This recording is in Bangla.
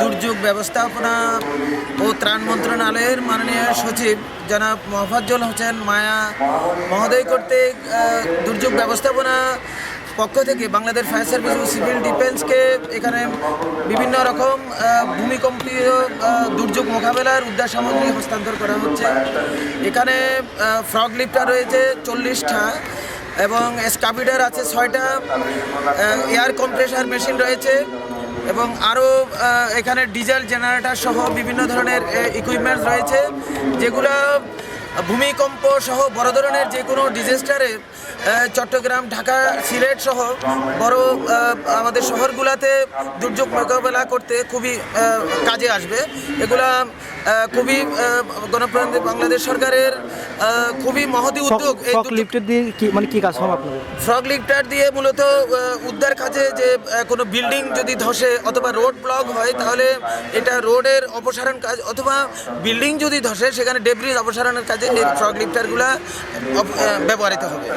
দুর্যোগ ব্যবস্থাপনা ও ত্রাণ মন্ত্রণালয়ের মাননীয় সচিব জনাব মোহাফাজ্জল হোসেন মায়া মহোদয় কর্তৃক দুর্যোগ ব্যবস্থাপনা পক্ষ থেকে বাংলাদেশ ফায়ার সার্ভিস ও সিভিল ডিফেন্সকে এখানে বিভিন্ন রকম ভূমিকম্পীয় দুর্যোগ মোকাবেলার উদ্ধার সামগ্রী হস্তান্তর করা হচ্ছে। এখানে ফ্রগ লিফটার রয়েছে চল্লিশটা এবং স্কাবিডার আছে ছয়টা এয়ার কম্প্রেসার মেশিন রয়েছে। এবং আরও এখানে ডিজেল জেনারেটর সহ বিভিন্ন ধরনের ইকুইপমেন্টস রয়েছে যেগুলো ভূমিকম্প সহ বড় ধরনের যে কোনো ডিজাস্টারে চট্টগ্রাম ঢাকা সিলেট সহ বড় আমাদের শহরগুলোতে দুর্যোগ মোকাবেলা করতে খুবই কাজে আসবে। এগুলা খুবই গণপ্রজাতন্ত্রী বাংলাদেশ সরকারের খুবই মহতি উদ্যোগ দিয়ে কি মানে কি কাজ হবে আপনাদের? ফ্রগ লিফটার দিয়ে মূলত উদ্ধার কাজে যে কোনো বিল্ডিং যদি ধসে অথবা রোড ব্লক হয় তাহলে এটা রোডের অপসারণ কাজ অথবা বিল্ডিং যদি ধসে সেখানে ডেব্রিজ অপসারণের কাজে ফ্রগ লিফটারগুলো ব্যবহৃত হবে।